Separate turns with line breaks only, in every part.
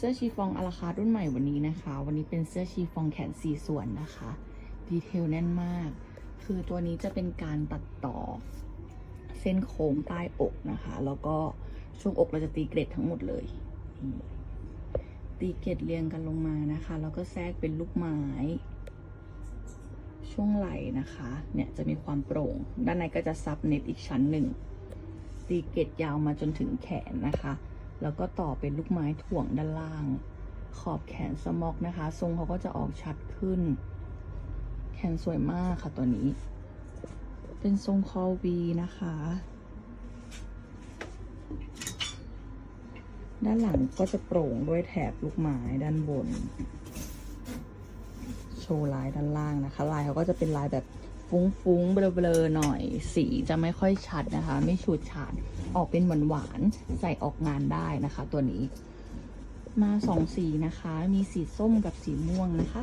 เสื้อชีฟองอาราคารุ่นใหม่วันนี้นะคะ วันนี้เป็นเสื้อชีฟองแขนสี่ส่วนนะคะ ดีเทลแน่นมาก คือตัวนี้จะเป็นการตัดต่อ เส้นโค้งใต้อกนะคะ แล้วก็ช่วงอกเราจะตีเกรดทั้งหมดเลย ตีเกรดเรียงกันลงมานะคะ แล้วก็แทรกเป็นลูกไม้ ช่วงไหล่นะคะ เนี่ยจะมีความโปร่ง ด้านในก็จะซับเน็ตอีกชั้นหนึ่ง ตีเกตยาวมาจนถึงแขนนะคะ แล้วก็ต่อเป็นลูกไม้ถ่วงด้านล่าง ขอบแขนสมอกนะคะ ทรงเขาก็จะออกชัดขึ้น แขนสวยมากค่ะตัวนี้ เป็นทรงคอวีนะคะ ด้านหลังก็จะโปร่งด้วยแถบลูกไม้ด้านบน โชว์ลายด้านล่างนะคะ ลายเขาก็จะเป็นลายแบบ ฟุ้งๆ เบลอๆ หน่อย สีจะไม่ค่อยชัดนะคะ ไม่ฉูดฉาด ออกเป็นหวานๆ ใส่ออกงานได้นะคะ ตัวนี้ มาสองสีนะคะ มีสีส้มกับสีม่วงนะคะ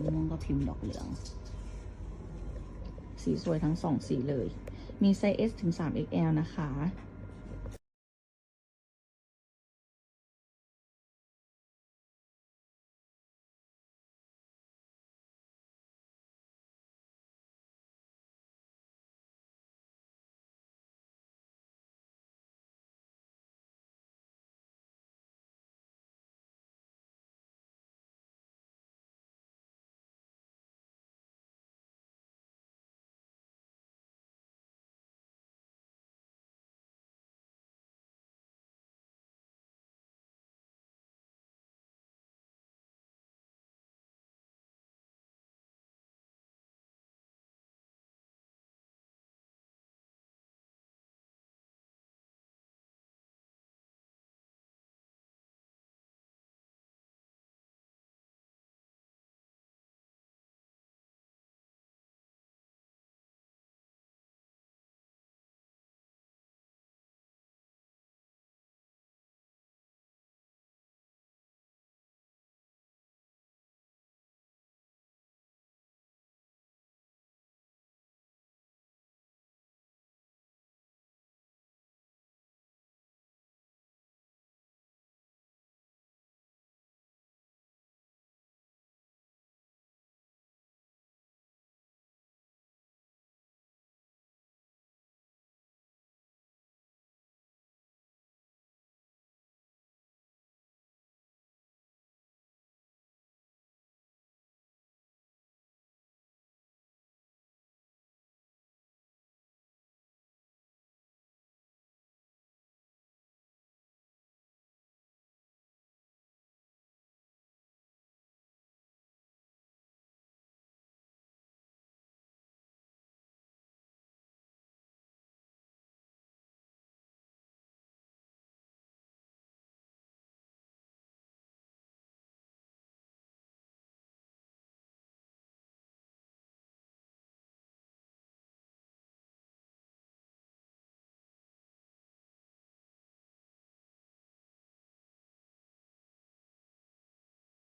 ม่วงก็พิมพ์ดอกเหลือง สีสวยทั้งสองสีเลย มีไซส์ S ถึง 3XL นะคะ